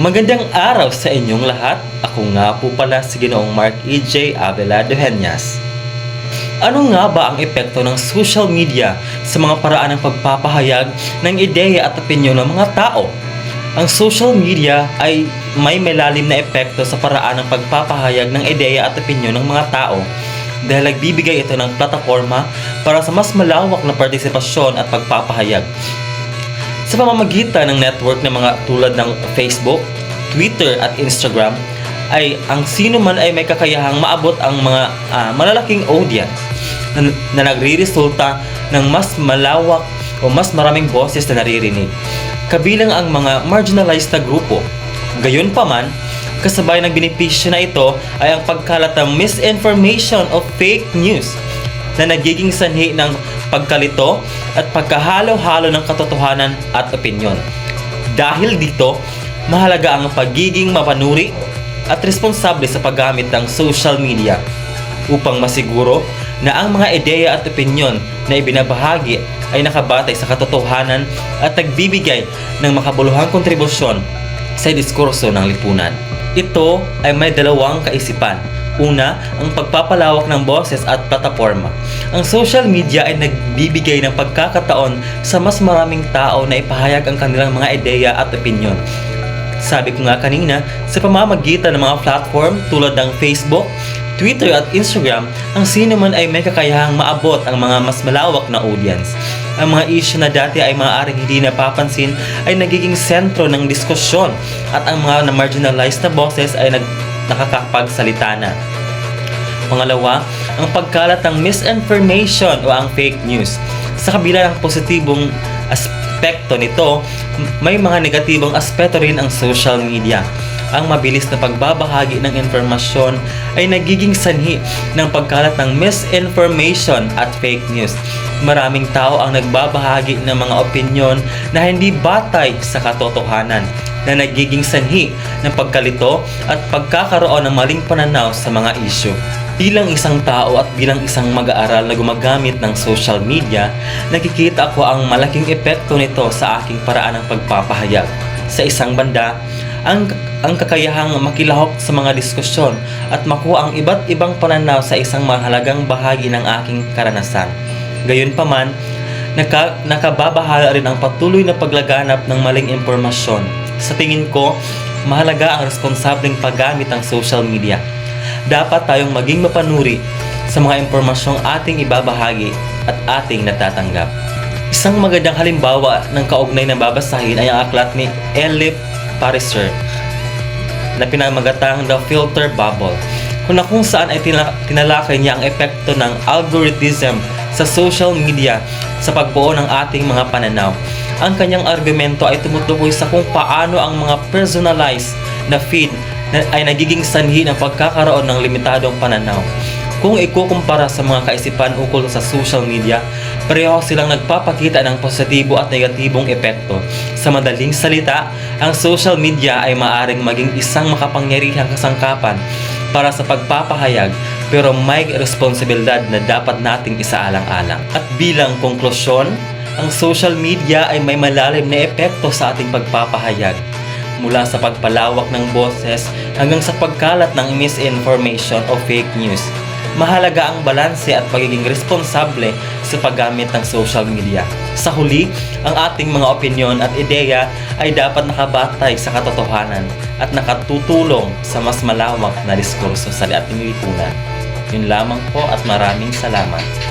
Magandang araw sa inyong lahat. Ako nga po pala si Ginoong Mark E.J. Avila Dueñas. Ano nga ba ang epekto ng social media sa mga paraan ng pagpapahayag ng ideya at opinyon ng mga tao? Ang social media ay may malalim na epekto sa paraan ng pagpapahayag ng ideya at opinyon ng mga tao dahil nagbibigay ito ng plataforma para sa mas malawak na partisipasyon at pagpapahayag sa pamamagitan ng network ng mga tulad ng Facebook, Twitter at Instagram ay ang sino man ay may kakayahang maabot ang mga ah, malalaking audience na, na nagre-resulta ng mas malawak o mas maraming boses na naririnig kabilang ang mga marginalized na grupo. Gayunpaman, kasabay ng benepisyo na ito ay ang pagkalat ng misinformation o fake news na nagiging sanhi ng pagkalito at pagkahalo-halo ng katotohanan at opinyon. Dahil dito, mahalaga ang pagiging mapanuri at responsable sa paggamit ng social media upang masiguro na ang mga ideya at opinyon na ibinabahagi ay nakabatay sa katotohanan at nagbibigay ng makabuluhang kontribusyon sa diskurso ng lipunan. Ito ay may dalawang kaisipan. Una, ang pagpapalawak ng boses at plataforma. Ang social media ay nagbibigay ng pagkakataon sa mas maraming tao na ipahayag ang kanilang mga ideya at opinyon. Sabi ko nga kanina, sa pamamagitan ng mga platform tulad ng Facebook, Twitter at Instagram, ang sino man ay may kakayahang maabot ang mga mas malawak na audience. Ang mga issue na dati ay maaaring hindi napapansin ay nagiging sentro ng diskusyon at ang mga na marginalized na boses ay nag nakakapagsalita na. Pangalawa, ang pagkalat ng misinformation o ang fake news. Sa kabila ng positibong aspekto nito, may mga negatibong aspeto rin ang social media. Ang mabilis na pagbabahagi ng informasyon ay nagiging sanhi ng pagkalat ng misinformation at fake news. Maraming tao ang nagbabahagi ng mga opinyon na hindi batay sa katotohanan na nagiging sanhi ng pagkalito at pagkakaroon ng maling pananaw sa mga isyu. Bilang isang tao at bilang isang mag-aaral na gumagamit ng social media, nakikita ko ang malaking epekto nito sa aking paraan ng pagpapahayag. Sa isang banda, ang, ang kakayahang makilahok sa mga diskusyon at makuha ang iba't ibang pananaw sa isang mahalagang bahagi ng aking karanasan. Gayunpaman, naka, nakababahala rin ang patuloy na paglaganap ng maling impormasyon. Sa tingin ko, mahalaga ang responsableng paggamit ng social media. Dapat tayong maging mapanuri sa mga impormasyong ating ibabahagi at ating natatanggap. Isang magandang halimbawa ng kaugnay na babasahin ay ang aklat ni Elip Pariser na pinamagatang The Filter Bubble kung na kung saan ay tina- tinalakay niya ang epekto ng algorithm sa social media sa pagbuo ng ating mga pananaw. Ang kanyang argumento ay tumutukoy sa kung paano ang mga personalized na feed na ay nagiging sanhi ng pagkakaroon ng limitadong pananaw. Kung ikukumpara sa mga kaisipan ukol sa social media, pareho silang nagpapakita ng positibo at negatibong epekto. Sa madaling salita, ang social media ay maaring maging isang makapangyarihang kasangkapan para sa pagpapahayag pero may responsibilidad na dapat nating isaalang-alang. At bilang konklusyon, ang social media ay may malalim na epekto sa ating pagpapahayag mula sa pagpalawak ng boses hanggang sa pagkalat ng misinformation o fake news. Mahalaga ang balanse at pagiging responsable sa paggamit ng social media. Sa huli, ang ating mga opinyon at ideya ay dapat nakabatay sa katotohanan at nakatutulong sa mas malawak na diskurso sa ating lipunan. Yun lamang po at maraming salamat.